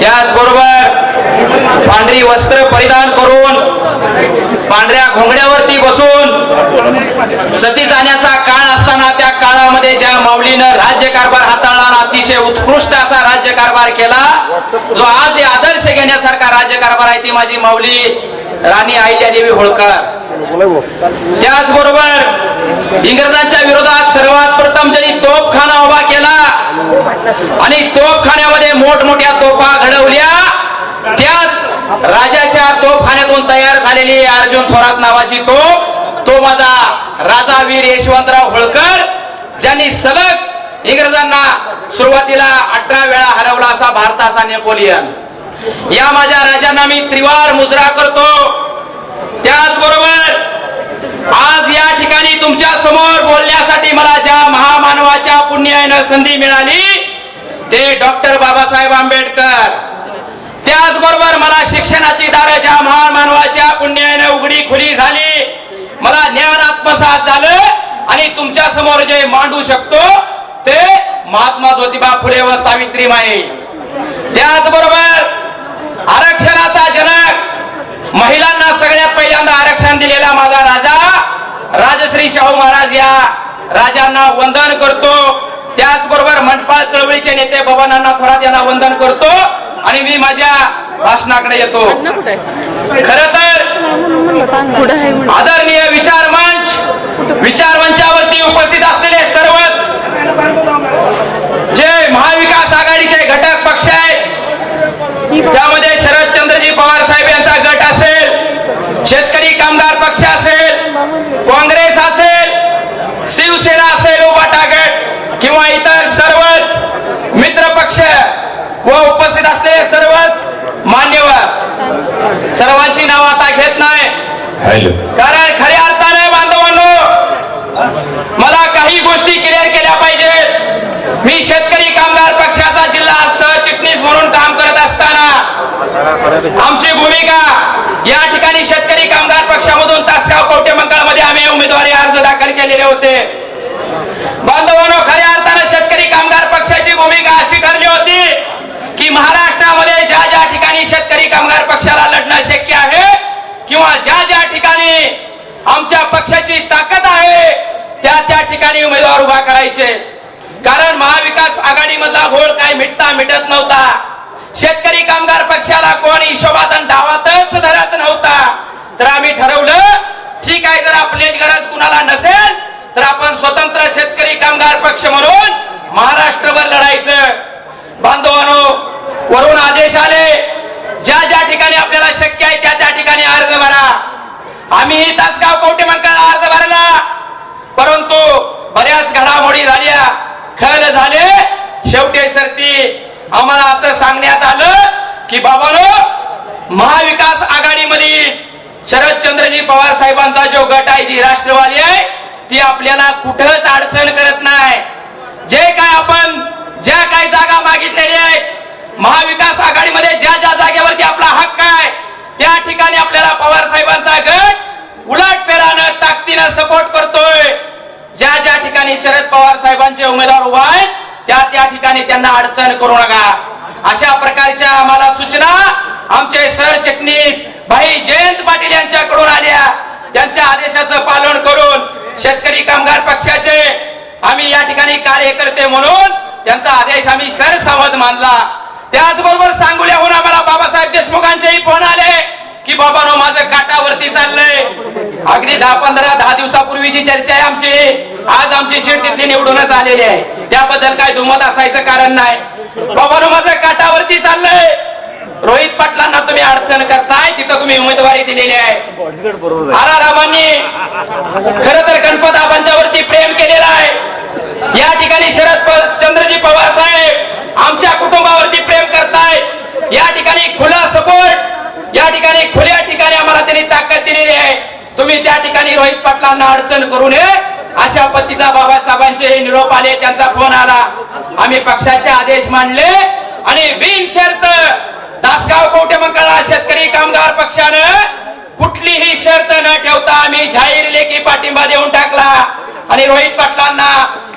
त्याचबरोबर पांढरी वस्त्र परिधान करून पांढऱ्या घोंगड्यावरती बसून सती जाण्याचा काळ असताना त्या काळामध्ये ज्या माऊलीनं राज्यकारभार हाताळला अतिशय उत्कृष्ट असा राज्यकारभार केला जो आज हे आदर्श घेण्यासारखा राज्यकारभार आहे ती माझी माऊली राणी अहिल्यादेवी होळकर. त्याचबरोबर इंग्रजांच्या विरोधात सर्वात प्रथम ज्यांनी तोफखाना उभा केला आणि तोफखान्यामध्ये मोठमोठ्या तोफा घडवल्या. त्याच राजाच्या तोफखान्यातून तयार झालेली अर्जुन थोरात नावाची तोफ. तो माझा राजा वीर यशवंतराव होळकर ज्यांनी सलग इंग्रजांना सुरुवातीला अठरा वेळा हरवला असा भारताचा नेपोलियन. या माझ्या राजांना मी त्रिवार मुजरा करतो. त्याचबरोबर आज या ठिकाणी तुमच्यासमोर बोलण्यासाठी मला ज्या महामानवाच्या पुण्यानं संधी मिळाली ते डॉक्टर बाबासाहेब आंबेडकर. त्याचबरोबर मला शिक्षणाची दारं ज्या महामानवाच्या पुण्यानं उघडी खुली झाली मला ज्ञान आत्मसात झालं आणि तुमच्यासमोर जे मांडू शकतो ते महात्मा ज्योतिबा फुले व सावित्रीमाई त्याचबरोबर आरक्षणाचा जनक महिलांना सगळ्यात पहिल्यांदा आरक्षण दिलेला माझा राजा राजश्री शाहू महाराज या राजांना वंदन करतो. त्याचबरोबर मनपाल चळवळीचे नेते बबनांना थोरात यांना वंदन करतो. आणि मी माझ्या भाषणाकडे येतो. खर तर आहे आदरणीय विचार मंच विचार मंचावरती उपस्थित असलेले सर्वच जे महाविकास आघाडीचे घटक पक्ष आहेत त्यामध्ये शरदचंद्रजी पवार साहेब यांचा गट असेल शेतकरी कामगार पक्ष असेल काँग्रेस असेल शिवसेना असेल उबाटा गट किंवा इतर सर्वच मित्र पक्ष व उपस्थित असलेले सर्वच मान्यवर. सर्वांची नाव आता घेत नाही. कारण खऱ्या अर्थाने बांधवांनो मला काही गोष्टी क्लिअर केल्या पाहिजेत. मी शेतकरी कामगार पक्षाचा जिल्हा सहचिटणीस म्हणून काम करत असताना आमची भूमिका या ठिकाणी शेतकरी कामगार पक्षामधून तासगाव कवटे मध्ये आम्ही उमेदवारी अर्ज दाखल केलेले होते. बांधवांनो खऱ्या अर्थानं शेतकरी कामगार पक्षाची भूमिका अशी ठरली होती की महाराष्ट्रामध्ये ज्या ज्या ठिकाणी शेतकरी कामगार पक्षाला लढणं शक्य आहे किंवा ज्या ज्या ठिकाणी आमच्या पक्षाची ताकद आहे त्या त्या ठिकाणी उमेदवार उभा करायचे. कारण महाविकास आघाडीमधला घोळ काय मिटता मिटत नव्हता. शेतकरी कामगार पक्षाला कोण हिशोबात डावातच धरत नव्हता. तर आम्ही ठरवलं ठीक आहे जर आपली गरज कुणाला नसेल तर आपण स्वतंत्र शेतकरी कामगार पक्ष म्हणून महाराष्ट्रभर लढायचं. बांधवानो वरून आदेश आले. ज्या ज्या ठिकाणी आपल्याला शक्य आहे त्या त्या ठिकाणी अर्ज भरा. आम्ही तासगाव कवटे मंडळाला अर्ज भरला. परंतु बऱ्याच घडामोडी झाल्या. खल झाले. शेवटी सरती आम्हाला असं सांगण्यात आलं की बाबानो महाविकास आघाडीमध्ये शरदचंद्रजी पवार साहेबांचा जो गट आहे जी राष्ट्रवादी आहे ती आपल्याला कुठंच अडचण करत नाही. जे काय आपण ज्या काही जागा मागितलेल्या आहेत महाविकास आघाडीमध्ये ज्या ज्या जागेवरती आपला हक्क आहे त्या ठिकाणी आपल्याला पवार साहेबांचा गट उलट पेरानं ताकदीनं सपोर्ट करतोय. ज्या ज्या ठिकाणी शरद पवार साहेबांचे उमेदवार उभा आहेत त्या त्या ठिकाणी त्यांना अडचण करू नका. अशा प्रकारच्या आम्हाला सूचना आमचे सरचिटणीस भाई जयंत पाटील यांच्याकडून आल्या. त्यांच्या आदेशाचं पालन करून शेतकरी कामगार पक्षाचे आम्ही या ठिकाणी कार्यकर्ते म्हणून त्यांचा आदेश आम्ही सरसमज मानला. त्याचबरोबर सांगोल्याहून आम्हाला बाबासाहेब देशमुखांचेही फोन आले की बाबानो माझं काटावरती चाललंय. अगदी दहा पंधरा दहा दिवसापूर्वीची चर्चा आहे आमची. आज आमची सीट तिथली निवडूनच आलेली आहे. त्याबद्दल काय दुमत असायचं कारण नाही. बाबानो माझं काटावरती चाललंय. रोहित पाटलांना तुम्ही अडचण करताय तिथं तुम्ही उमेदवारी दिलेली आहे. आरा रामांनी खर तर गणपत आबांच्यावरती प्रेम केलेला आहे. या ठिकाणी शरद चंद्रजी पवार साहेब आमच्या कुटुंबावरती प्रेम करताय. या ठिकाणी खुला सपोर्ट या ठिकाणी खुल्या ठिकाणी आम्हाला त्यांनी ताकद दिलेली आहे. तुम्ही त्या ठिकाणी रोहित पाटलांना अडचण करू नये. अशा पत्तीचा बाबासाहेबांचे हे निरोप आले त्यांचा फोन आला. आम्ही पक्षाचे आदेश मांडले. आणि बिनशर्त दासगाव कोटे मंगळा शेतकरी कामगार पक्षानं कुठलीही शर्त न ठेवता आम्ही जाहीर लेखी पाठिंबा देऊन टाकला. आणि रोहित पाटलांना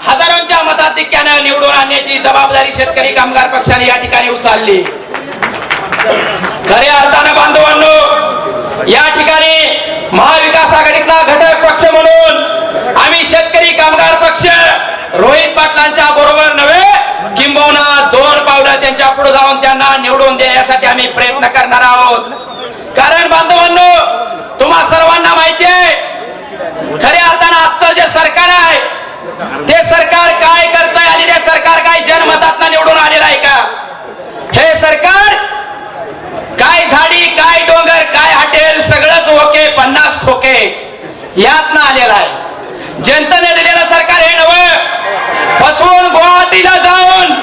हजारोंच्या मताधिक्यानं निवडून आणण्याची जबाबदारी शेतकरी कामगार पक्षाने या ठिकाणी उचलली. खऱ्या अर्थानं बांधवांनो या ठिकाणी महाविकास आघाडीतला घटक पक्ष म्हणून आम्ही शेतकरी कामगार पक्ष रोहित पाटलांच्या बरोबर नव्हे किंबहुना दोन पावलं त्यांच्या पुढे जाऊन त्यांना निवडून देण्यासाठी आम्ही प्रयत्न करणार आहोत. कारण बांधवांनो तुम्हा सर्वांना माहिती आहे खऱ्या अर्थानं आजचं जे सरकार आहे ते सरकार काय करतंय आणि ते सरकार काय जनमतात निवडून आलेलं आहे का? हे सरकार काय झाडी काय डोंगर काय हॉटेल सगळंच ओके पन्नास ठोके यातनं आलेलं आहे. जनतेने दिलेलं सरकार हे नवं फसवून गुवाहाटीला जाऊन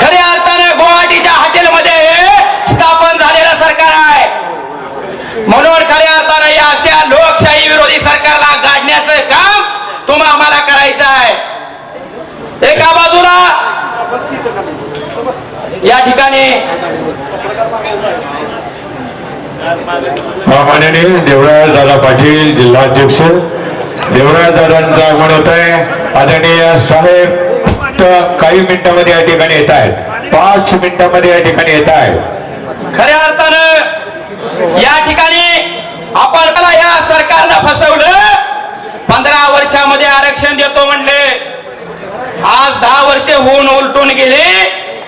खऱ्या अर्थानं गुवाहाटीच्या हॉटेलमध्ये हे स्थापन झालेलं सरकार आहे म्हणून खऱ्या अर्थानं या अशा लोकशाही विरोधी सरकारला गाडण्याचं काम तुम्हा आम्हाला करायचं आहे एका बाजूला. या ठिकाणी. माननीय देवराज दादा पाटील जिल्हाध्यक्ष. देवराज दादांचं आगमन होत आहे. आदरणीय साहेब काही मिनिटांमध्ये या ठिकाणी येत आहेत. पाच मिनिटांमध्ये या ठिकाणी येत आहेत. खऱ्या अर्थानं या ठिकाणी आपण मला या सरकारनं फसवलं. पंधरा वर्षामध्ये आरक्षण देतो म्हणले. असे होऊन उलटून गेले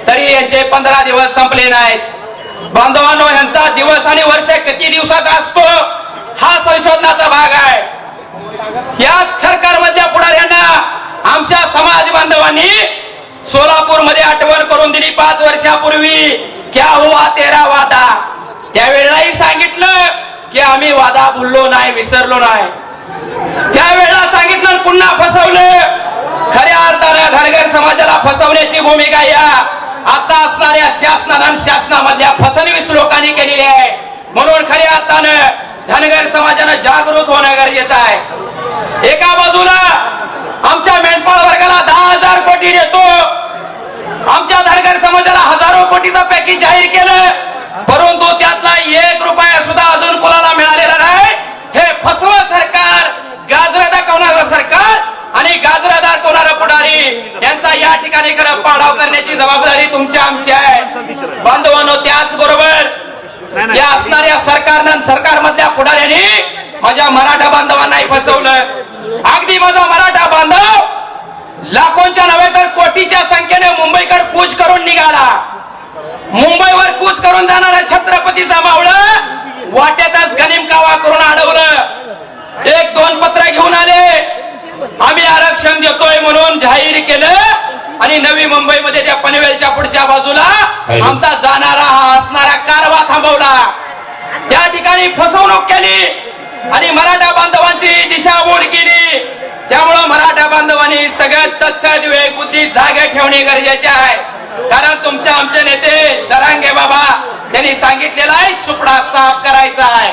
तरी यांचे पंधरा दिवस संपले नाहीत. बांधवांनो यांचा दिवस आणि वर्ष किती दिवसाचा असतो हा संशोधनाचा भाग आहे. याच सरकारमधल्या पुढाऱ्यांना आमच्या समाज बांधवांनी सोलापूरमध्ये आठवण करून दिली पाच वर्षापूर्वी क्या हुआ तेरा वादा? त्यावेळेलाही सांगितलं की आम्ही वादा भुललो नाही विसरलो नाही. त्यावेळेला सांगितलं पुन्हा फसवलं. खऱ्या अर्थानं धनगर समाजाला फसवण्याची भूमिका या. आता असणाऱ्या शासनानं शासनामधल्या फसवणवीस लोकांनी केलेली आहे. म्हणून खऱ्या अर्थानं धनगर समाजानं जागृत होणं गरजेचं आहे. एका बाजूला आमच्या मेंढपाळ वर्गाला दहा हजार कोटी देतो. आमच्या धनगर समाजाला हजारो कोटीचं पॅकेज जाहीर केलं. परंतु त्या एक रुपया सुद्धा अजून कोणाला मिळालेला नाही हे फसवं सरकार गाजर दाखवणारं सरकार आणि गाजर दाखवणारं पुढारी यांचा या ठिकाणी खरं पाडाव करण्याची जबाबदारी तुमच्या आमची आहे. बांधवांनो त्याच बरोबर या असणाऱ्या सरकारनं सरकारमधल्या पुढाऱ्यांनी माझ्या मराठा बांधवांनाही फसवलं. अगदी माझा मराठा बांधव लाखोंच्या नव्हे तर कोटीच्या संख्येने मुंबईकडे कूच करून निघाला. मुंबईवर कूच करून जाणारा छत्रपतीचा मावळं वाट्यातच गनिम कावा करून अडवलं. एक दोन पत्र घेऊन आले. आम्ही आरक्षण देतोय म्हणून जाहीर केलं. आणि नवी मुंबईमध्ये त्या पनवेलच्या पुढच्या बाजूला आमचा जाणारा हा असणारा कारवा थांबवला. त्या ठिकाणी फसवणूक केली आणि मराठा बांधवांची दिशाभूल केली. त्यामुळं मराठा बांधवांनी सगळ्यात सत्सद विवेक बुद्धी जागे ठेवणे गरजेचे आहे. कारण तुमच्या आमचे नेते जरांगे बाबा त्यांनी सांगितलेलं आहे सुपडा साफ करायचा आहे.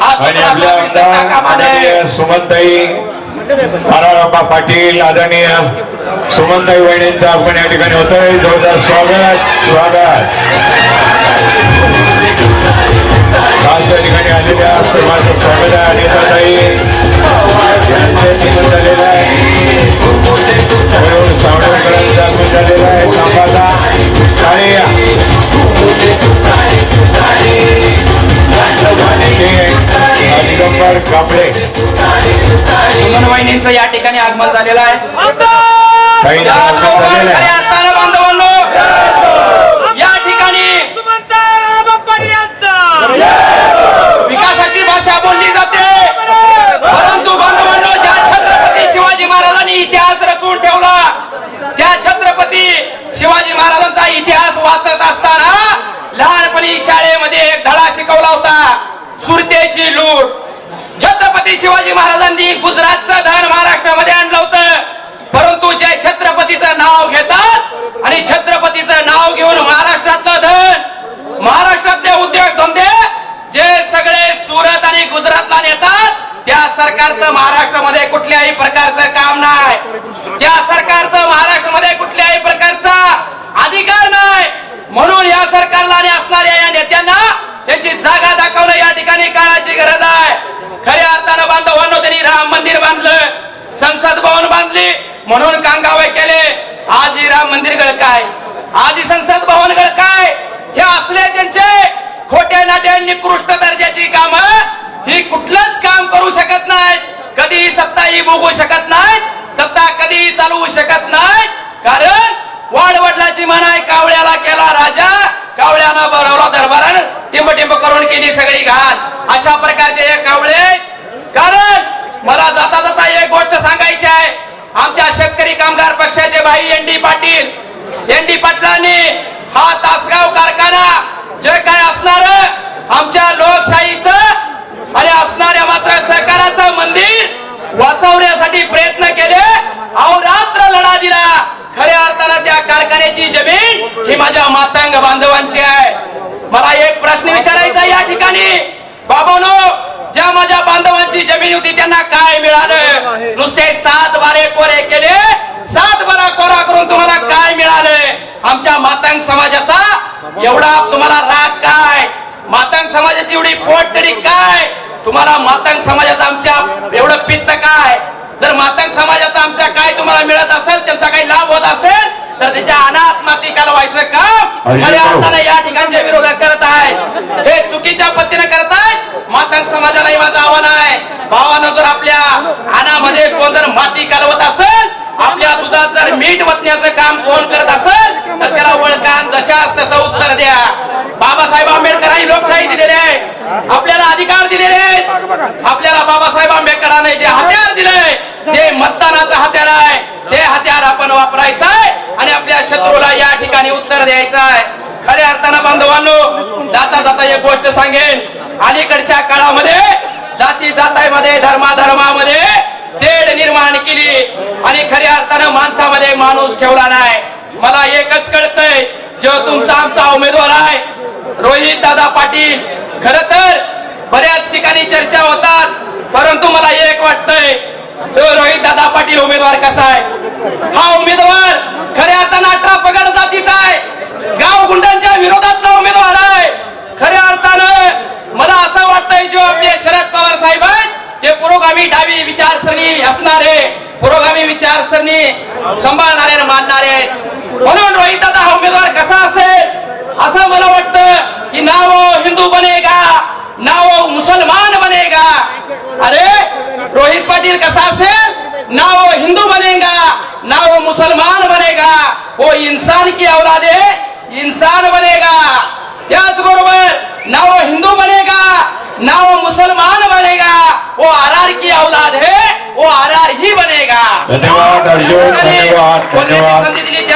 हा सुमनताई तारारामा पाटील आदरणीय सुमनताई वहिनींचं आपण या ठिकाणी होत आहे जोरदार स्वागत स्वागत. खास या ठिकाणी आलेल्या सर्वांचं स्वागत आहे. अनिताताई यांचे निधन झालेलं आहे. मयूर आगमन झालेलं आहे. थांबाचा आणि कांबळे. सुमन वहिनींचं या ठिकाणी आगमन झालेलं आहे. बांधवांनो या ठिकाणी विकासाची भाषा बोलली जाते. परंतु बांधवांनो ज्या छत्रपती शिवाजी महाराजांनी इतिहास रचून ठेवला त्या छत्रपती शिवाजी महाराजांचा इतिहास वाचत असताना लहानपणी शाळेमध्ये एक धडा शिकवला होता सुरतेची लूट. छत्रपती शिवाजी महाराजांनी गुजरातचं धन महाराष्ट्रामध्ये आणलं होतं. परंतु जे छत्रपतीचं नाव घेतात आणि छत्रपतीचं नाव घेऊन महाराष्ट्रातलं धन महाराष्ट्रातले उद्योग धंदे जे सगळे सुरत आणि गुजरातला नेतात त्या सरकारचं महाराष्ट्रामध्ये कुठल्याही प्रकारचं काम नाही. त्या सरकारचं महाराष्ट्र कुठल्याही प्रकारचा अधिकार नाही म्हणून या सरकारला आणि असणाऱ्या या नेत्यांना त्यांची जागा दाखवणं या ठिकाणी काळाची गरज आहे खऱ्या अर्थानं बांधवांनो त्यांनी राम मंदिर बांधलं संसद भवन बांधली म्हणून कांगावे केले आज ही राम मंदिर गळ काय आज ही संसद भवन गळ काय हे असले त्यांचे खोटे नाटे निकृष्ट दर्जाची काम ही कुठलंच काम करू शकत नाही कधी भोगू शकत नाही सत्ता कधी चालवू शकत नाही. कारण वाडवडलाची म्हणाय कावळ्याला केला राजा कावळ्यानं बरवला दरबारानं टिंब टिंब करून केली सगळी घाण. अशा प्रकारचे हे कावळे कारण मला जाता जाता एक गोष्ट सांगायची आहे. आमच्या शेतकरी कामगार पक्षाचे भाई N D Patil N D पाटलांनी हा तासगाव कारखाना जे काय असणार आमच्या लोकशाहीचं आणि असणाऱ्या मात्र सहकाराचं मंदिर वाचवण्यासाठी प्रयत्न केले अहोरात्र लढा दिला खऱ्या अर्थानं त्या कारखान्याची जमीन ही माझ्या मातंग बांधवांची आहे. मला एक प्रश्न विचारायचा या ठिकाणी. बाबानो ज्या माझ्या बांधवांची जमीन होती त्यांना काय मिळालं? नुसते सात बारे कोरे केले. सात बारा कोरा करून तुम्हाला काय मिळालं? आमच्या मातंग समाजाचा एवढा तुम्हाला राग काय? मातंग समाजाची एवढी पोट तरी काय? तुम्हाला मातंग समाजाचा आमच्या एवढं पित्त काय? जर मातंग समाजाचा आमच्या काय तुम्हाला मिळत असेल त्यांचा काही लाभ होत असेल तर त्याच्या अनाथ माती कालवायचं काम खऱ्या. अर्थाने या ठिकाणचे विरोधक करत आहेत. हे चुकीच्या पद्धतीने करतायत मातंग समाजालाही माझं आव्हान आहे. भावानं जर आपल्या अनामध्ये कोण जर माती कालवत असेल आपल्या दुधात जर मीठ वतण्याचं काम कोण करत असेल तर त्याला वळकान जशाच तसं उत्तर द्या. बाबासाहेब आंबेडकरांनी लोकशाही दिलेली आहे. आपल्याला अधिकार दिलेले आहेत. आपल्याला बाबासाहेब आंबेडकरांनी जे हत्यार दिले जे मतदानाचं हत्यार आहे ते हत्यार आपण वापरायचं आहे. आणि आपल्या शत्रूला या ठिकाणी उत्तर द्यायचं आहे. खऱ्या अर्थानं बांधवांनो जाता जाता एक गोष्ट सांगेन. अलीकडच्या काळामध्ये जाती जातामध्ये धर्माधर्मामध्ये तेढ निर्माण केली. आणि खऱ्या अर्थानं माणसामध्ये माणूस ठेवला नाही. मला एकच कळतंय जो तुमचा आमचा उमेदवार आहे रोहित दादा पाटील. खर तर बऱ्याच ठिकाणी चर्चा होतात परंतु मला एक वाटतंय तो रोहित दादा पाटील उमेदवार कसा आहे? हा उमेदवार खऱ्या अर्थानं अठरा पगड जातीचा आहे. गाव गुंडांच्या विरोधातला उमेदवार आहे. खऱ्या अर्थानं मला असं वाटतंय जो आपले शरद पवार साहेब आहेत ते पुरोगामी डावी विचारसरणी असणारे पुरोगामी विचारसरणी सांभाळणारे आणि मानणारे आहेत. म्हणून रोहित दादा हा उमेदवार कसा असेल? असं मला वाटतं की नाव हिंदू बनेगा नाव मुसलमान बनेगा. अरे रोहित पाटील कसा असेल? नाव हिंदू बनेगा ना वो मुसलमान बनेगा। वो इंसान की औलाद है इंसान बनेगा। बरबर ना वो हिंदू बनेगा ना वो मुसलमान बनेगा। वो आर की औलाद है वो आर ही बनेगा। धन्यवाद अर्जुन धन्यवाद धन्यवाद।